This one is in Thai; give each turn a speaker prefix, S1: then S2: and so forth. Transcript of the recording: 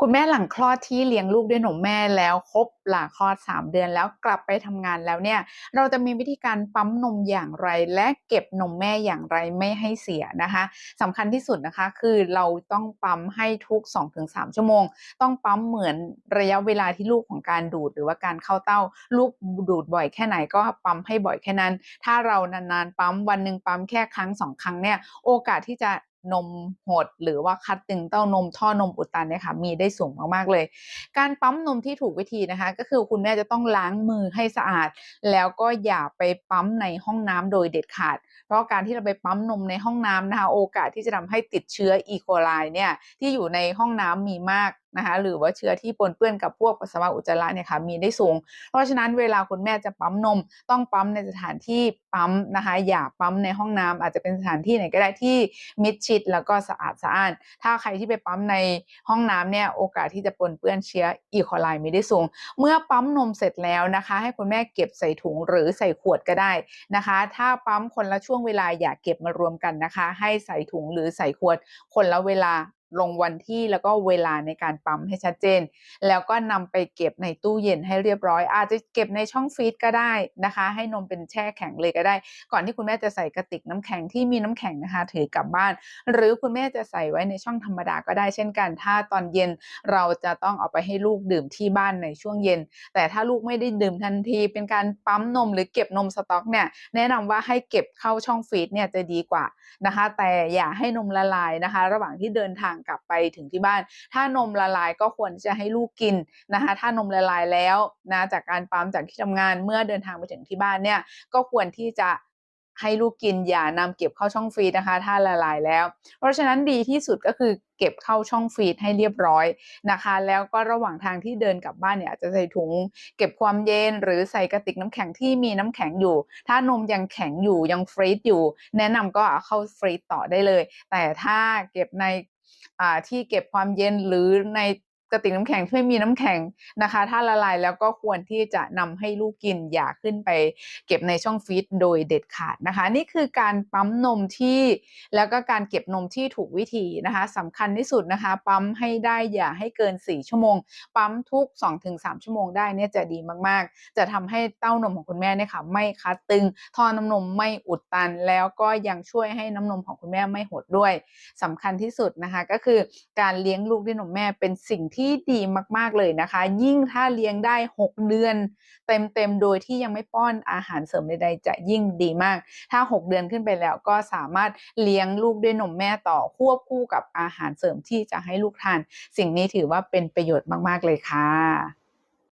S1: คุณแม่หลังคลอดที่เลี้ยงลูกด้วยนมแม่แล้วครบหลังคลอด 3 เดือนแล้วกลับไปทำงานแล้วเนี่ย เราจะมีวิธีการปั๊มนมอย่างไร และเก็บนมแม่อย่างไรไม่ให้เสียนะคะสำคัญที่สุดนะคะคือเราต้องปั๊มให้ทุก 2-3 ชั่วโมง ต้องปั๊มเหมือนระยะเวลาที่ลูกของการดูดหรือว่าการเข้าเต้าลูกดูดบ่อยแค่ไหนก็ปั๊มให้บ่อยแค่นั้น ถ้าเรานานๆปั๊มวันหนึ่งปั๊มแค่ครั้งสองครั้งเนี่ยโอกาสที่จะ นมหด หรือว่าคัดตึงเต้านมท่อนมอุดตันเนี่ยค่ะมีได้สูงมากๆเลย การปั๊มนมที่ถูกวิธีนะคะ ก็คือคุณแม่จะต้องล้างมือให้สะอาด แล้วก็อย่าไปปั๊มในห้องน้ำโดยเด็ดขาด เพราะการที่เราไปปั๊มนมในห้องน้ำนะคะ โอกาสที่จะทำให้ติดเชื้ออีโคไลเนี่ยที่อยู่ในห้องน้ำมีมาก นะคะหรือว่าเชื้อที่ปนเปื้อนกับพวกปัสสาวะอุจจาระเนี่ยค่ะมีได้สูง เพราะฉะนั้นเวลาคุณแม่จะปั๊มนม ต้องปั๊มในสถานที่ปั๊มนะคะอย่าปั๊มในห้องน้ำอาจจะเป็นสถานที่ไหนก็ได้ที่มิดชิดแล้วก็สะอาดสะอ้าน ถ้าใครที่ไปปั๊มในห้องน้ำเนี่ยโอกาสที่จะปนเปื้อนเชื้ออีโคไลมีได้สูง เมื่อปั๊มนมเสร็จแล้วนะคะ ให้คุณแม่เก็บใส่ถุงหรือใส่ขวดก็ได้นะคะ ถ้าปั๊มคนละช่วงเวลาอย่าเก็บมารวมกันนะคะ ให้ใส่ถุงหรือใส่ขวดคนละเวลา ลงวันที่แล้วก็เวลาในการปั๊มให้ชัดเจน แล้วก็นำไปเก็บในตู้เย็นให้เรียบร้อย อาจจะเก็บในช่องฟรีซก็ได้นะคะ ให้นมเป็นแช่แข็งเลยก็ได้ ก่อนที่คุณแม่จะใส่กระติกน้ำแข็งที่มีน้ำแข็งนะคะ ถือกลับบ้าน หรือคุณแม่จะใส่ไว้ในช่องธรรมดาก็ได้เช่นกัน ถ้าตอนเย็นเราจะต้องเอาไปให้ลูกดื่มที่บ้านในช่วงเย็น แต่ถ้าลูกไม่ได้ดื่มทันที เป็นการปั๊มนมหรือเก็บนมสต๊อกเนี่ยแนะนำว่าให้เก็บเข้าช่องฟรีซเนี่ยจะดีกว่านะคะ แต่อย่าให้นมละลายนะคะ ระหว่างที่เดินทางกลับไปถึงที่บ้าน ถ้านมละลายก็ควรจะให้ลูกกินนะคะ ถ้านมละลายแล้วนะจากการปั๊มจากที่ทำงานเมื่อเดินทางไปถึงที่บ้านเนี่ยก็ควรที่จะให้ลูกกินอย่านำเก็บเข้าช่องฟรีซนะคะ ถ้าละลายแล้ว เพราะฉะนั้นดีที่สุดก็คือเก็บเข้าช่องฟรีซให้เรียบร้อยนะคะ แล้วก็ระหว่างทางที่เดินกลับบ้านเนี่ยอาจจะใส่ถุง เก็บความเย็นหรือใส่กระติกน้ำแข็งที่มีน้ำแข็งอยู่ ถ้านมยังแข็งอยู่ยังฟรีซอยู่ แนะนำก็เอาเข้าฟรีซต่อได้เลย แต่ถ้าเก็บใน ที่เก็บความเย็นหรือใน กระติกน้ำแข็งที่ไม่มีน้ำแข็งนะคะ ถ้าละลายแล้วก็ควรที่จะนำให้ลูกกินอย่าขึ้นไปเก็บในช่องฟรีซโดยเด็ดขาดนะคะ นี่คือการปั๊มนมที่แล้วก็การเก็บนมที่ถูกวิธีนะคะสำคัญที่สุดนะคะ ปั๊มให้ได้อย่าให้เกิน 4 ชั่วโมง ปั๊มทุก 2-3 ชั่วโมงได้เนี่ยจะดีมากๆ จะทำให้เต้านมของคุณแม่เนี่ยค่ะไม่คัดตึงท่อน้ำนมไม่อุดตัน แล้วก็ยังช่วยให้น้ำนมของคุณแม่ไม่หดด้วยสำคัญที่สุดนะคะก็คือการเลี้ยงลูกด้วยนมแม่เป็นสิ่งที่ที่ดีมากๆเลยนะคะ ยิ่งถ้าเลี้ยงได้ 6 เดือน เต็มๆโดยที่ยังไม่ป้อนอาหารเสริมใดๆจะยิ่งดีมาก ถ้า 6 เดือนขึ้นไปแล้วก็สามารถเลี้ยงลูกด้วยนมแม่ต่อควบคู่กับอาหารเสริมที่จะให้ลูกทาน สิ่งนี้ถือว่าเป็นประโยชน์มากๆเลยค่ะ